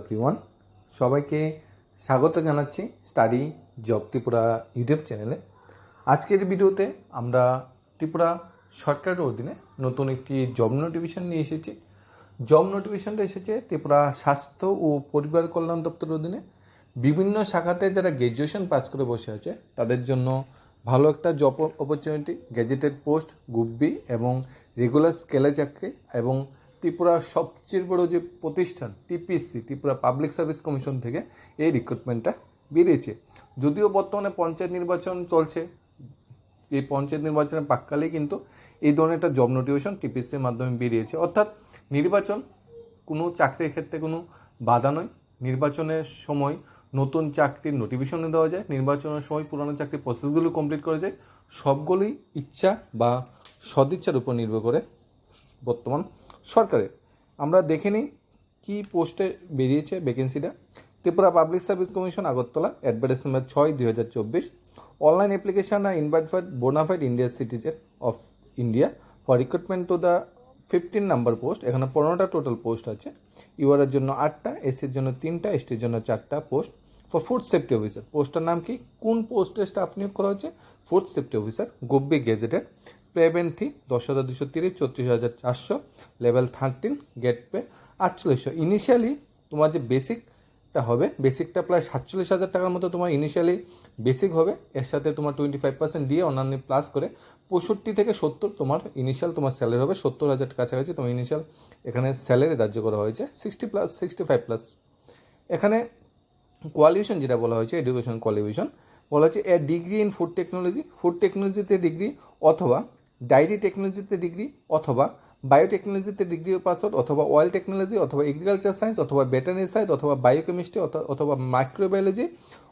Everyone সবাইকে স্বাগত জানাচ্ছি স্টাডি জব ত্রিপুরা ইউটিউব চ্যানেলে। আজকের ভিডিওতে আমরা ত্রিপুরা সরকারের অধীনে নতুন একটি জব নোটিফিকেশন নিয়ে এসেছি। জব নোটিফিকেশনটা এসেছে ত্রিপুরা স্বাস্থ্য ও পরিবার কল্যাণ দপ্তরের অধীনে। বিভিন্ন শাখাতে যারা গ্র্যাজুয়েশন পাস করে বসে আছে, তাদের জন্য ভালো একটা job opportunity gazetted post group B এবং রেগুলার স্কেলে চাকরি এবং ত্রিপুরার সবচেয়ে বড় যে প্রতিষ্ঠান TPSC Tripura public service commission থেকে এই রিক্রুটমেন্টটা বেরিয়েছে। যদিও বর্তমানে পঞ্চায়েত নির্বাচন চলছে, এই পঞ্চায়েত নির্বাচনের পাককালেই কিন্তু এই ধরনের একটা জব নোটিফিকেশন টিপিএসসির মাধ্যমে বেরিয়েছে। অর্থাৎ নির্বাচন কোনো চাকরির ক্ষেত্রে কোনো বাধা নয়। নির্বাচনের সময় নতুন চাকরির নোটিফিকেশন দেওয়া যায়, নির্বাচনের সময় পুরনো চাকরির প্রসেসগুলো কমপ্লিট করা যায়। সবগুলোই ইচ্ছা বা সদিচ্ছার উপর নির্ভর করে বর্তমান সরকারের। আমরা দেখে নিই কী পোস্টে বেরিয়েছে ভ্যাকেন্সিটা Tripura public service commission Agartala advertise number ছয়, দুই হাজার চব্বিশ। অনলাইন অ্যাপ্লিকেশন আর ইনভাইটফাইড বোনাফাইড ইন্ডিয়ার citizen of India for recruitment to the fifteen number post এখানে পনেরোটা টোটাল পোস্ট আছে। ইউআরের জন্য আটটা এসির জন্য তিনটা এসটির জন্য চারটা post for food safety officer পোস্টটার নাম কি? কোন পোস্টে স্টাফ নিয়োগ করা হচ্ছে food safety officer group B gazetted পেবেন্থি, দশ হাজার দুশো তিরিশ, চৌত্রিশ হাজার চারশো, লেভেল থার্টিন গেট পে আটচল্লিশশো। ইনিশিয়ালি তোমার যে বেসিকটা হবে, বেসিকটা প্রায় সাতচল্লিশ হাজার টাকার মতো তোমার ইনিশিয়ালি বেসিক হবে। এর সাথে তোমার টোয়েন্টি ফাইভ পার্সেন্ট দিয়ে অন্যান্য প্লাস করে পঁয়ষট্টি থেকে সত্তর তোমার ইনিশিয়াল তোমার স্যালারি হবে। সত্তর হাজার কাছাকাছি তোমার ইনিশিয়াল এখানে স্যালারি ধার্য করা হয়েছে। Sixty plus sixty five plus এখানে কোয়ালিফিকেশন যেটা বলা হয়েছে এডুকেশন কোয়ালিফিকেশন বলা হচ্ছে A degree in food technology food টেকনোলজিতে ডিগ্রি অথবা ডায়েরি টেকনোলজিতে ডিগ্রি অথবা বায়োটেকনোলজিতে ডিগ্রি পাস আউট অথবা অয়েল টেকনোলজি অথবা এগ্রিকালচার সায়েন্স অথবা ভেটেনারি সায়েন্স অথবা বায়োকেমিস্ট্রি অথবা মাইক্রোবায়োলজি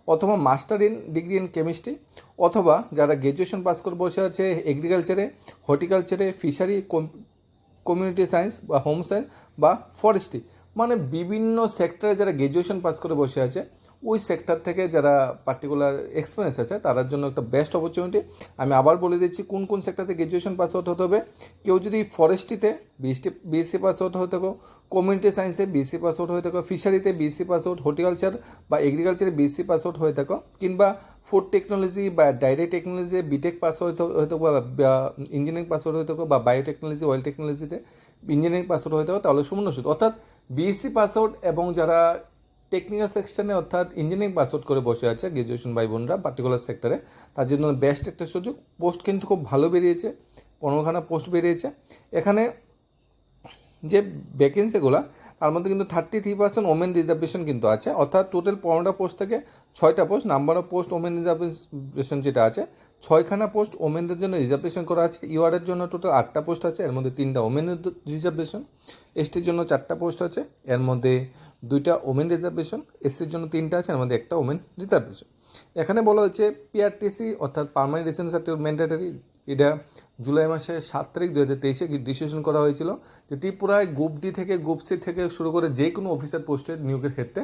অথবা master in degree in chemistry অথবা যারা গ্র্যাজুয়েশন পাস করে বসে আছে এগ্রিকালচারে, হর্টিকালচারে, ফিশারি কমিউনিটি সায়েন্স বা হোম সায়েন্স বা ফরেস্ট্রি। মানে বিভিন্ন সেক্টরে যারা গ্র্যাজুয়েশন পাস করে বসে আছে ওই সেক্টর থেকে যারা পার্টিকুলার এক্সপিরিয়েন্স আছে, তাদের জন্য একটা বেস্ট অপরচুনিটি আমি আবার বলে দিচ্ছি, কোন কোন সেক্টরতে গ্র্যাজুয়েশন পাস আউট হতে হবে। কেউ যদি ফরেস্ট্রিতে বিএসটি বিএসসি পাস আউট হয়ে থাকো কমিউনিটি সায়েন্সে বিএসসি পাস আউট হয়ে থাকো ফিশারিতে বিএসসি পাস আউট হর্টিকালচার বা এগ্রিকালচারে বিএসসি পাস আউট হয়ে থাকো, কিংবা ফুড টেকনোলজি বা ডায়েরি টেকনোলজি বিটেক পাস হয়ে হয়ে থাকো, বা ইঞ্জিনিয়ারিং পাস আউট হয়ে থাকো, বা বায়োটেকনোলজি অয়েল টেকনোলজিতে ইঞ্জিনিয়ারিং পাস আউট হয়ে থাকো, তাহলে সুমন অর্থাৎ বিএসসি পাস আউট এবং যারা টেকনিক্যাল সেকশনে অর্থাৎ ইঞ্জিনিয়ারিং পাস আউট করে বসে আছে গ্র্যাজুয়েশন ভাই বোনরা পার্টিকুলার সেক্টরে তার জন্য বেস্ট একটা সুযোগ। পোস্ট কিন্তু খুব ভালো বেরিয়েছে। পনেরোখানা পোস্ট বেরিয়েছে। এখানে যে ভ্যাকেন্সিগুলো তার মধ্যে কিন্তু thirty three percent women reservation কিন্তু আছে। অর্থাৎ টোটাল পনেরোটা পোস্ট থেকে ছয়টা post number of post women reservation যেটা আছে ছয়খানা পোস্ট ওমেনদের জন্য রিজার্ভেশন করা আছে। ইউআরের জন্য টোটাল আটটা পোস্ট আছে, এর মধ্যে তিনটা ওমেন রিজার্ভেশন, এসটির জন্য চারটা পোস্ট আছে, এর মধ্যে দুইটা ওমেন রিজার্ভেশন, এসসির জন্য তিনটা আছে, এর মধ্যে একটা ওমেন রিজার্ভেশন। এখানে বলা হচ্ছে পিআরটিসি, অর্থাৎ পারমানেন্ট রেসিডেন্স সার্টিফিকেট ম্যান্ডেটারি, এটা জুলাই মাসের সাত তারিখ দু হাজার তেইশে ডিসিশন করা হয়েছিল যে ত্রিপুরায় গ্রুপ ডি থেকে গ্রুপ সি থেকে শুরু করে যে কোনো অফিসার পোস্টের নিয়োগের ক্ষেত্রে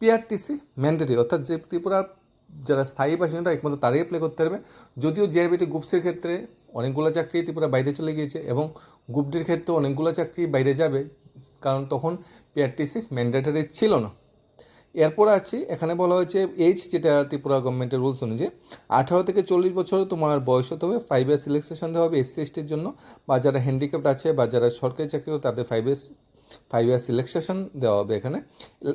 পিআরটিসি ম্যান্ডেটারি, অর্থাৎ যে ত্রিপুরার যারা স্থায়ী বাসিন্দা একমাত্র তারাই অ্যাপ্লাই করতে পারবে। যদিও জেআরবিটি গ্রুপসের ক্ষেত্রে অনেকগুলো চাকরি ত্রিপুরা বাইরে চলে গিয়েছে এবং গ্রুপ ডির ক্ষেত্রে অনেকগুলো চাকরি বাইরে যাবে, কারণ তখন পিআরটিসি ম্যান্ডেটারি ছিল না। এরপর আছে, এখানে বলা হয়েছে এইজ যেটা ত্রিপুরা গভর্নমেন্টের রুলস অনুযায়ী, আঠারো থেকে চল্লিশ বছর তোমার বয়স হতে হবে ফাইভ ইয়ার সিলেকশন দেওয়া হবে এসসি এসটির জন্য, বা যারা হ্যান্ডিক্যাপ্ট আছে বা যারা সরকারি চাকরি করে, তাদের five years five year selection দেওয়া হবে এখানে।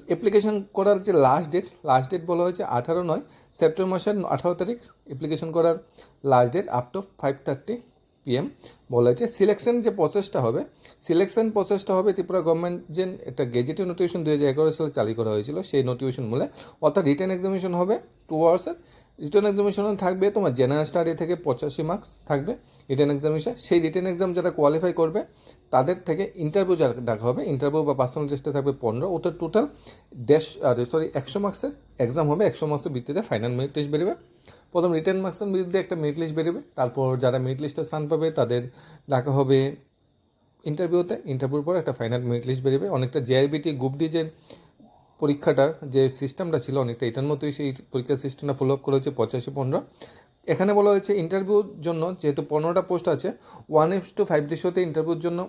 অ্যাপ্লিকেশন করার যে লাস্ট ডেট লাস্ট ডেট বলা হয়েছে আঠারো নয় সেপ্টেম্বর মাসের আঠারো তারিখ অ্যাপ্লিকেশন করার last date up to five thirty PM বলা হয়েছে। সিলেকশন যে প্রসেসটা হবে সিলেকশন প্রসেসটা হবে ত্রিপুরা গভর্নমেন্ট যে একটা গেজেটেড নোটিফিকেশন দু হাজার এগারো সালে চালু করা হয়েছিল, সেই নোটিফিকেশন মূলে। অর্থাৎ রিটার্ন এক্সামিনেশন হবে টু আওয়ার্সের রিটার্ন এক্সামিনেশন থাকবে তোমার জেনারেল স্টাডি থেকে পঁচাশি মার্কস থাকবে। রিটার্ন এক্সামিনেশন সেই রিটার্ন এক্সাম যারা কোয়ালিফাই করবে তাদের থেকে ইন্টারভিউ যা ডাকা হবে ইন্টারভিউ বা পার্সোনাল টেস্টে থাকবে পনেরো ওটা টোটাল দেশ সরি একশো মার্কসের এক্সাম হবে, একশো মার্কসের ভিত্তিতে ফাইনাল মেরিট টেস্ট বেরোবে। প্রথম রিটার্ন মার্কসের বিরুদ্ধে একটা মেরিট লিস্ট বেরোবে, তারপর যারা মেরিট লিস্টে স্থান পাবে তাদের ডাকা হবে ইন্টারভিউতে ইন্টারভিউর পর একটা ফাইনাল মেরিট লিস্ট বেরোবে। অনেকটা জেআইবিটি গ্রুপ ডি যে পরীক্ষাটার যে সিস্টেমটা ছিল, অনেকটা এটার মতোই সেই পরীক্ষার সিস্টেমটা ফলো আপ করা হয়েছে পঁচাশি, পনেরো। এখানে বলা হয়েছে ইন্টারভিউর জন্য যেহেতু পনেরোটা পোস্ট আছে ওয়ান ইস টু ফাইভ রেশিওতে ইন্টারভিউর জন্য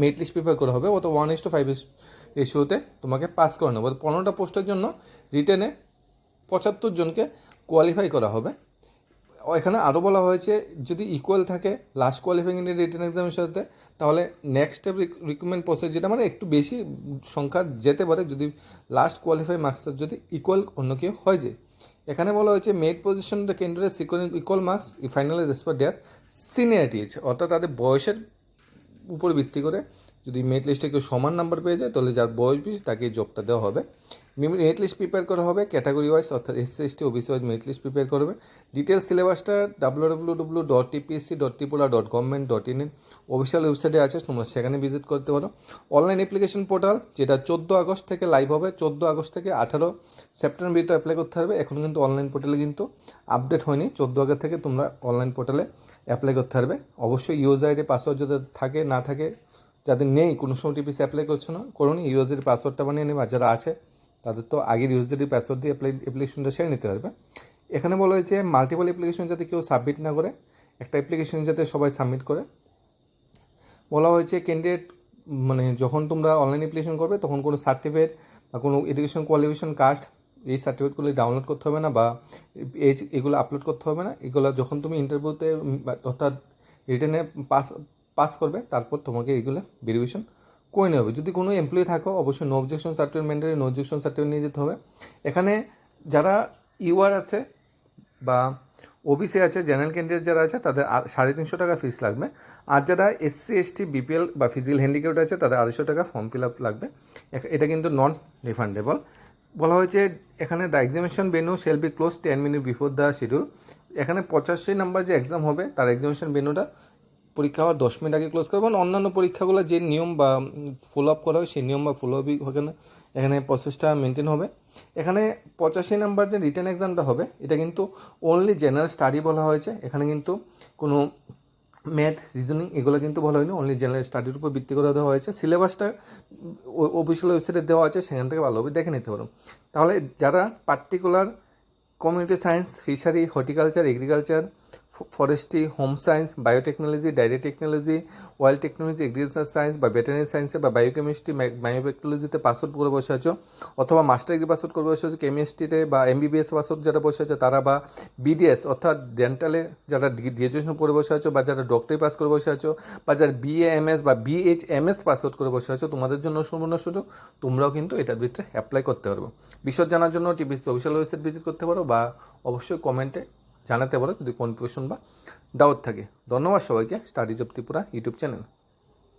মেরিট লিস্ট প্রিপেয়ার করা হবে। অত ওয়ান ইস টু ফাইভ রেশিওতে তোমাকে পাস করে নেব পনেরোটা পোস্টের জন্য রিটেনে পঁচাত্তর জনকে কোয়ালিফাই করা হবে। এখানে আরও বলা হয়েছে, যদি ইকুয়াল থাকে লাস্ট কোয়ালিফাইং ইন রিটেন এক্সামের সাথে তাহলে নেক্সট স্টেপ রিক্রুটমেন্ট প্রসেস যেটা মানে একটু বেশি সংখ্যা যেতে পারে। যদি লাস্ট কোয়ালিফাই মার্কসের যদি ইকুয়াল অন্য কেউ হয়ে যায়। এখানে বলা হয়েছে made position the candidate equal marks finalize as per their seniority অর্থাৎ তাদের বয়সের উপর ভিত্তি করে যদি মেরিট লিস্টে কেউ সমান নাম্বার পেয়ে যায়, তাহলে যার বয়স বিশ, তাকে জবটা দেওয়া হবে। মেরিট লিস্ট প্রিপেয়ার করা হবে ক্যাটাগরি ওয়াইজ অর্থাৎ S C S T OBC wise merit list prepare করবে ডিটেলস সিলেবাসটা W W W dot TPSC dot Tripura dot government dot in official ওয়েবসাইটে আছে, তোমরা সেখানে ভিজিট করতে পারো। অনলাইন অ্যাপ্লিকেশন পোর্টাল যেটা চোদ্দ আগস্ট থেকে লাইভ হবে, চোদ্দ আগস্ট থেকে আঠারো সেপ্টেম্বর ভিতরে অ্যাপ্লাই করতে হবে এখন কিন্তু অনলাইন পোর্টালে কিন্তু আপডেট হয়নি। চোদ্দ আগস্ট থেকে তোমরা অনলাইন পোর্টালে অ্যাপ্লাই করতে পারবে। অবশ্যই ইউজ আইডি পাসওয়ার্ড যদি থাকে, না থাকে, যাদের নেই, কোনো সময় টিপিসি অ্যাপ্লাই করছ না করুন ইউএসডির পাসওয়ার্ডটা বানিয়ে নেবে। যারা আছে, তাদের তো আগের ইউএসডির পাসওয়ার্ড দিয়ে অ্যাপ্লাই অ্যাপ্লিকেশনটা সেরে নিতে পারবে। এখানে বলা হয়েছে মাল্টিপল অ্যাপ্লিকেশন যাতে কেউ সাবমিট না করে। একটা অ্যাপ্লিকেশন যাতে সবাই সাবমিট করে। বলা হয়েছে ক্যান্ডিডেট মানে যখন তোমরা অনলাইন অ্যাপ্লিকেশন করবে, তখন কোনো সার্টিফিকেট বা কোনো এডুকেশন কোয়ালিফিকেশন কাস্ট এই সার্টিফিকেটগুলো ডাউনলোড করতে হবে না বা এজ এগুলো আপলোড করতে হবে না। এগুলো যখন তুমি ইন্টারভিউতে অর্থাৎ রিটার্নে পাস পাস করবে, তারপর তোমাকে এইগুলো ভেরিফিকেশন করে নেওয়া হবে। যদি কোনো এমপ্লয়ি থাকো, অবশ্যই no objection certificate mandatory no objection certificate নিয়ে যেতে হবে। এখানে যারা ইউআর আছে বা ওবিসি আছে জেনারেল ক্যান্ডিডেট যারা আছে, তাদের সাড়ে তিনশো টাকা ফিস লাগবে। আর যারা এসসি এসটি বিপিএল বা ফিজিক্যাল হ্যান্ডিক্যাপ্ট আছে, তাদের আড়াইশো টাকা ফর্ম ফিল আপ লাগবে। এটা কিন্তু নন রিফান্ডেবল বলা হয়েছে, এখানে the examination venue shall be close ten minute before the schedule এখানে পঁচাশি নাম্বার যে এক্সাম হবে, তার এক্সামিনেশন বেনুটা পরীক্ষা হওয়ার দশ মিনিট আগে ক্লোজ করবে। এবং অন্যান্য পরীক্ষাগুলো যে নিয়ম বা ফলো আপ করা হয়, সেই নিয়ম বা ফলো আপই এখানে এখানে প্রসেসটা মেনটেন হবে। এখানে পঁচাশি নাম্বার যে রিটার্ন এক্সামটা হবে, এটা কিন্তু অনলি জেনারেল স্টাডি বলা হয়েছে। এখানে কিন্তু কোনো ম্যাথ রিজনিং এগুলো কিন্তু বলা হয়নি অনলি জেনারেল স্টাডির উপর ভিত্তি করে দেওয়া হয়েছে। সিলেবাসটা অফিসিয়াল ওয়েবসাইটে দেওয়া আছে, সেখান থেকে ভালোভাবে দেখে নিতে পারো। তাহলে যারা particular community science fishery horticulture agriculture forestry home science biotechnology dairy technology oil technology agriculture science বা ভেটেনারি সায়েন্সে বা বায়োকেমিস্ট্রি বায়োটেকনোলজিতে পাসওয়ার্ড করে বসে আছো, অথবা মাস্টার ডিগ্রি পাসওয়ার্ড করে বসে আছো কেমিস্ট্রিতে বা এমবিবিএস পাসওয়ার্ড যারা বসে আছে, তারা বা বিডিএস অর্থাৎ ডেন্টালে যারা গ্রাজুয়েশন করে বসে আছো, বা যারা ডক্টরি পাস করে বসে আছো, বা যারা বিএএমএস বা বিএইচএমএস পাসওয়ার্ড করে বসে আছো, তোমাদের জন্য সুবর্ণ সুযোগ, তোমরাও কিন্তু এটার ভিতরে অ্যাপ্লাই করতে পারব। বিশদ জানার জন্য টিভিসি অফিসিয়াল ওয়েবসাইট ভিজিট করতে পারো, বা অবশ্যই কমেন্টে জানাতে পারো যদি কনফিউশন বা ডাউট থাকে। ধন্যবাদ সবাইকে। Studies of Tripura YouTube channel